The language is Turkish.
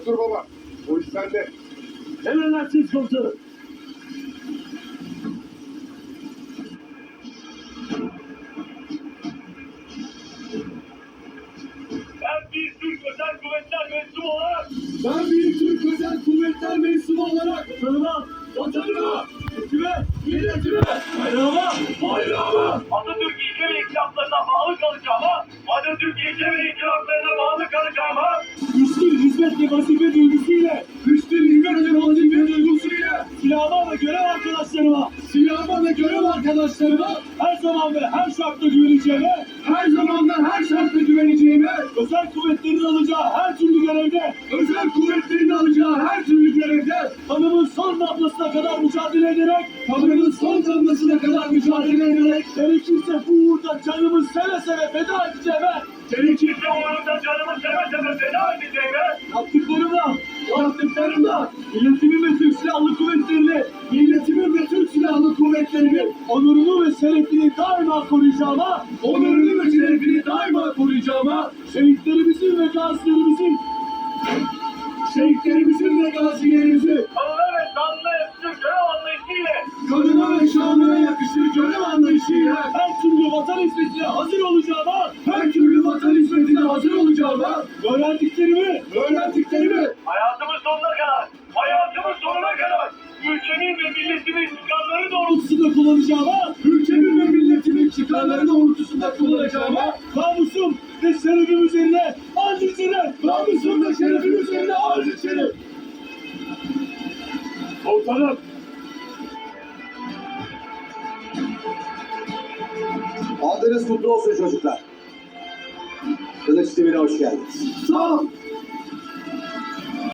Otur baba. O iş sende. Emredersiniz komutanım. Ben bir Türk Özel Kuvvetler mensubu olarak Ben bir Türk Özel Kuvvetler mensubu olarak tanıma, vatanıma, hüküme, milletime, bayrağıma, bayrağıma, Atatürk ilke ve inkılaplarına bağlı kalacağıma, Atatürk ilke ve inkılaplarına bağlı kalacağıma, ve vazife duygusuyla, üstün hizmet ve vazife duygusuyla, silahıma ve görev arkadaşlarıma silahıma ve görev arkadaşlarıma her zaman ve her şartta güveneceğime, her zaman ve her şartta güveneceğime, özel kuvvetlerin alacağı her türlü görevde, özel her görevde, kanımın son damlasına kadar mücadele ederek, kanımın son damlasına kadar mücadele ederek, gerekirse bu uğurda canımı seve seve feda edeceğime, gerekirse uğrunda canımı seve seve feda edeceğime, yaptıklarımla, yaptıklarımla, milletimin ve Türk Silahlı Kuvvetleri'ni, milletimin ve Türk Silahlı Kuvvetleri'nin onurunu ve şerefini daima koruyacağıma, onurunu ve şerefini daima koruyacağıma, şehitlerimizin ve gazilerimizin hazır olacağıma, öğrendiklerimi öğrendiklerimi hayatımın sonuna kadar, hayatımın sonuna kadar ülkemin ve milletimin çıkarları doğrultusunda kullanacağıma, ülkemin ve milletimin çıkarları doğrultusunda kullanacağıma, namusum ve şerefim üzerine and içerim. namusum ve şerefim üzerine arz içerim. Komutanım, Adınız kutlu olsun çocuklar. Kılıç TV'ne hoş geldiniz. Sağ ol.